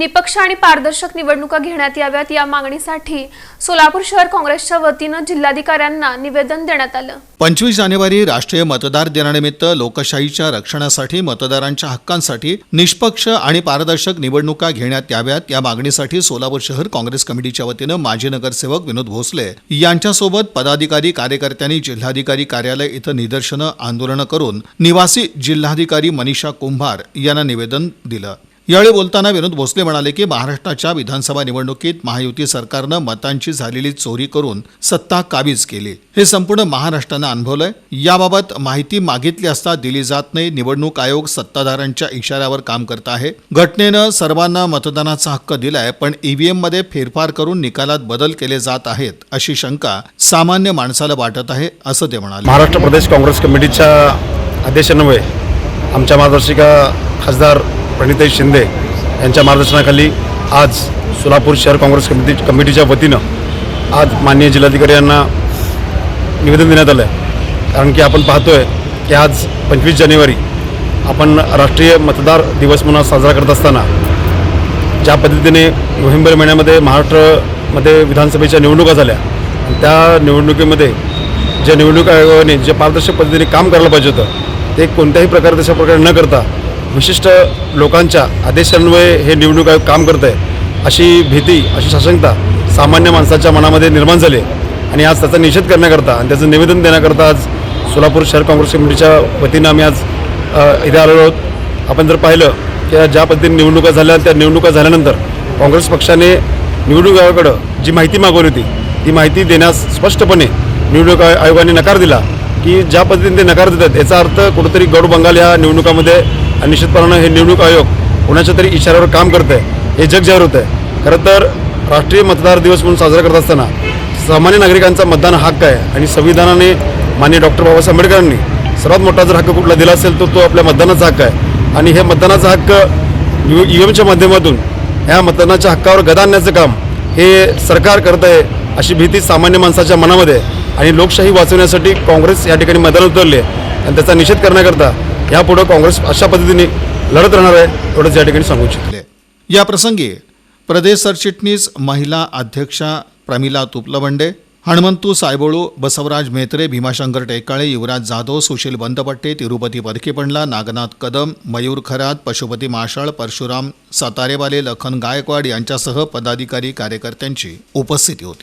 निपक्ष आणि पारदर्शक निवडणुका घेण्यात याव्यात या मागणीसाठी सोलापूर शहर काँग्रेसच्या वतीनं जिल्हाधिकाऱ्यांना निवेदन देण्यात आलं. पंचवीस जानेवारी राष्ट्रीय मतदार दिनानिमित्त लोकशाहीच्या रक्षणासाठी मतदारांच्या हक्कांसाठी निष्पक्ष आणि पारदर्शक निवडणुका घेण्यात याव्यात या मागणीसाठी सोलापूर शहर काँग्रेस कमिटीच्या वतीनं माजी नगरसेवक विनोद भोसले यांच्यासोबत पदाधिकारी कार्यकर्त्यांनी जिल्हाधिकारी कार्यालय इथं निदर्शनं आंदोलनं करून निवासी जिल्हाधिकारी मनीषा कुंभार यांना निवेदन दिलं. यावेळी बोलताना विनोद भोसले म्हणाले की महाराष्ट्राच्या विधानसभा निवडणुकीत महायुती सरकारनं मतांची झालेली चोरी करून सत्ता काबीज केली. हे संपूर्ण महाराष्ट्रानं अनुभवलंय. याबाबत माहिती मागितली असता दिली जात नाही. निवडणूक आयोग सत्ताधाऱ्यांच्या इशाऱ्यावर काम करत आहे. घटनेनं सर्वांना मतदानाचा हक्क दिलाय पण ईव्हीएममध्ये फेरफार करून निकालात बदल केले जात आहेत अशी शंका सामान्य माणसाला वाटत आहे असं ते म्हणाले. महाराष्ट्र प्रदेश काँग्रेस कमिटीच्या आदेशान्वये आमच्या मार्गदर्शिका खासदार प्रणिताई शिंदे यांच्या मार्गदर्शनाखाली आज सोलापूर शहर काँग्रेस कमिटी कमिटीच्या वतीनं आज माननीय जिल्हाधिकारी यांना निवेदन देण्यात आलं आहे कारण की आपण पाहतोय की आज पंचवीस जानेवारी आपण राष्ट्रीय मतदार दिवस म्हणून साजरा करत असताना ज्या पद्धतीने नोव्हेंबर महिन्यामध्ये महाराष्ट्रामध्ये विधानसभेच्या निवडणुका झाल्या त्या निवडणुकीमध्ये ज्या निवडणूक आयोगाने जे पारदर्शक पद्धतीने काम करायला पाहिजे होतं ते कोणत्याही प्रकारे तशा प्रकारे न करता विशिष्ट लोकांच्या आदेशान्वये हे निवडणूक आयोग काम करत आहे अशी भीती अशी साशंकता सामान्य माणसाच्या मनामध्ये निर्माण झाली आहे. आणि आज त्याचा निषेध करण्याकरता आणि त्याचं निवेदन देण्याकरता आज सोलापूर शहर काँग्रेस कमिटीच्या वतीनं आम्ही आज इथे आलेलो आहोत आपण जर पाहिलं की ज्या पद्धतीने निवडणुका झाल्या त्या निवडणुका झाल्यानंतर काँग्रेस पक्षाने निवडणूक आयोगाकडं जी माहिती मागवली होती ती माहिती देण्यास स्पष्टपणे निवडणूक आयोगाने नकार दिला की ज्या पद्धतीने ते नकार देतात याचा अर्थ कुठंतरी गौड बंगाल या निवडणुकामध्ये आणि निश्चितपणानं हे निवडणूक आयोग कोणाच्या तरी इशाऱ्यावर काम करत आहे हे जग जाहीर होतं आहे. खरं तर राष्ट्रीय मतदार दिवस म्हणून साजरा करत असताना सामान्य नागरिकांचा मतदान हक्क आहे आणि संविधानाने माननीय डॉक्टर बाबासाहेब आंबेडकरांनी सर्वात मोठा जर हक्क कुठला दिला असेल तर तो आपल्या मतदानाचा हक्क आहे. आणि हे मतदानाचा हक्क यू ई एमच्या माध्यमातून ह्या मतदानाच्या हक्कावर गदा आणण्याचं काम हे सरकार करत आहे अशी भीती सामान्य माणसाच्या मनामध्ये आणि लोकशाही वाचवण्यासाठी काँग्रेस या ठिकाणी मतदान उतरले आणि त्याचा निषेध करण्याकरता यापुढं काँग्रेस अशा पद्धतीने लढत राहणार आहे एवढंच या ठिकाणी सांगू इच्छितले या प्रसंगी प्रदेश सरचिटणीस महिला अध्यक्षा प्रमिला तुपलबंडे हणमंतू सायबोळू बसवराज मेत्रे भीमाशंकर टेकाळे युवराज जाधव सुशील बंदपट्टे तिरुपती पदकीपंडला नागनाथ कदम मयूर खरात पशुपती माशाळ परशुराम सातारेवाले लखन गायकवाड यांच्यासह पदाधिकारी कार्यकर्त्यांची उपस्थिती होती.